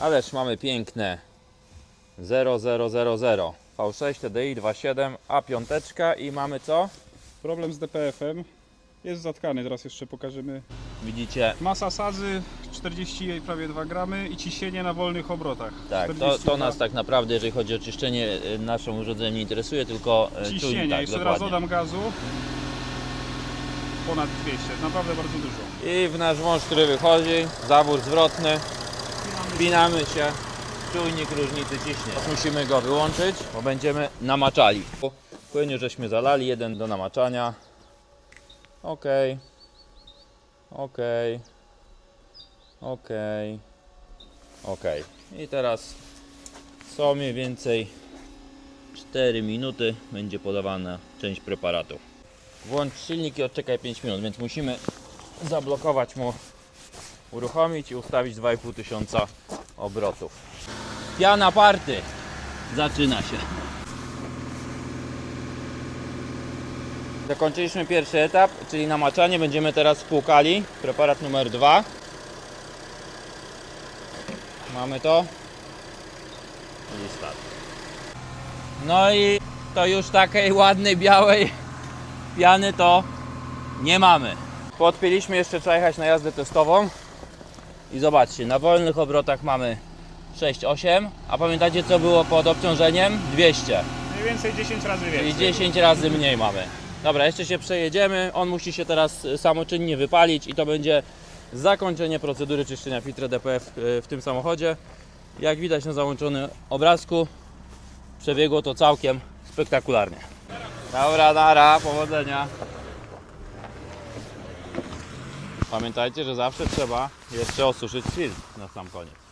Ależ mamy piękne 0000 V6 TDI 2.7 A5 i mamy co? Problem z DPF-em jest zatkany, teraz jeszcze pokażemy. Widzicie, Masa sadzy 40 i prawie 2 gramy i ciśnienie na wolnych obrotach. tak, to, 42. to nas tak naprawdę, jeżeli chodzi o czyszczenie, y, naszą urządzenie nie interesuje, tylko y, Ciśnienie, czujnik, tak, jeszcze raz dokładnie. dodam gazu. Ponad 200, naprawdę bardzo dużo. I w nasz wąż, który wychodzi, zawór zwrotny, wpinamy się, czujnik różnicy ciśnienia. Musimy go wyłączyć, bo będziemy namaczali. Płynie żeśmy zalali, jeden do namaczania. Ok. Ok. Ok. Ok. I teraz co mniej więcej 4 minuty będzie podawana część preparatu. Włącz silnik i odczekaj 5 minut, więc musimy zablokować mu, uruchomić i ustawić 2,5 tysiąca obrotów. Piana party zaczyna się. Zakończyliśmy pierwszy etap, czyli namaczanie. Będziemy teraz spłukali. Preparat numer 2. Mamy to. I start. No i to już takiej ładnej, białej piany to nie mamy. Podpięliśmy jeszcze, trzeba jechać na jazdę testową. I zobaczcie, na wolnych obrotach mamy 6-8, a pamiętacie co było pod obciążeniem? 200, Mniej więcej 10 razy czyli więcej. 10 razy mniej mamy. Dobra, jeszcze się przejedziemy, on musi się teraz y, samoczynnie wypalić i to będzie zakończenie procedury czyszczenia filtra DPF y, w tym samochodzie. Jak widać na załączonym obrazku, przebiegło to całkiem spektakularnie. Dobra, nara, powodzenia. Pamiętajcie, że zawsze trzeba jeszcze osuszyć filtr na sam koniec.